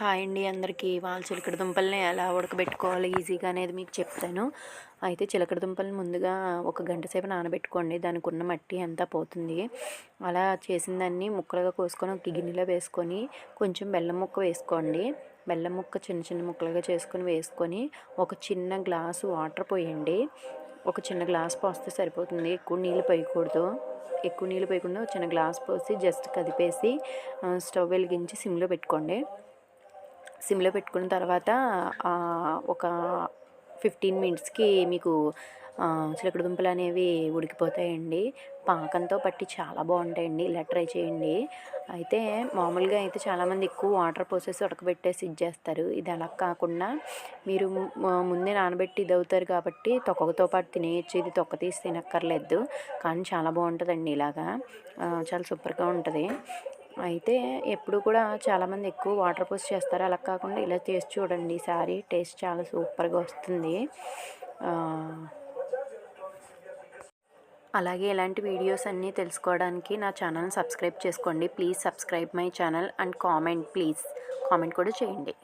Hi అండి అందరికీ. వాళ్ళ చిలకడ దుంపల్ని ఎలా ఉడకబెట్టుకోవాలి? ఈజీగా అనేది మీకు చెప్తాను. అయితే చిలకడ దుంపల్ని ముందుగా ఒక గంట సేపు నానబెట్టుకోండి. దానికి ఉన్న మట్టి అంతా పోతుంది. అలా చేసిన దాన్ని ముక్కలుగా కోసుకొని ఒక గిన్నెలో వేసుకొని కొంచెం బెల్లం ముక్క వేసుకోండి. బెల్లం ముక్క చిన్న చిన్న ముక్కలుగా చేసుకొని వేసుకొని ఒక చిన్న గ్లాసు వాటర్ పోయండి. ఒక చిన్న గ్లాస్ పోస్తే సరిపోతుంది. ఎక్కువ నీళ్ళు పోయకూడదు. ఎక్కువ నీళ్ళు పోయకుండా చిన్న గ్లాస్ పోసి జస్ట్ కదిపేసి స్టవ్ వెలిగించి సిమ్లో పెట్టుకోండి. సిమ్లో పెట్టుకున్న తర్వాత ఒక ఫిఫ్టీన్ మినిట్స్కి మీకు చిలకడ దుంపలు అనేవి ఉడికిపోతాయండి. పాకంతో పట్టి చాలా బాగుంటాయండి. ఇలా ట్రై చేయండి. అయితే మామూలుగా అయితే చాలామంది ఎక్కువ వాటర్ పోసేసి ఉడకబెట్టేసి ఇచ్చేస్తారు ఇది అలా కాకుండా మీరు ముందే నానబెట్టి ఇది అవుతారు కాబట్టి తొక్కతో పాటు తినేయచ్చు. ఇది తొక్క తీసి తినక్కర్లేదు. కానీ చాలా బాగుంటుందండి ఇలాగా. చాలా సూపర్గా ఉంటుంది. అయితే ఎప్పుడు కూడా చాలామంది ఎక్కువ వాటర్ పోసి చేస్తారు. అలా కాకుండా ఇలా చేసి చూడండి. ఈసారి టేస్ట్ చాలా సూపర్గా వస్తుంది. అలాగే ఇలాంటి వీడియోస్ అన్నీ తెలుసుకోవడానికి నా ఛానల్ సబ్స్క్రైబ్ చేసుకోండి. Please subscribe my channel and comment please. Comment కూడా చేయండి.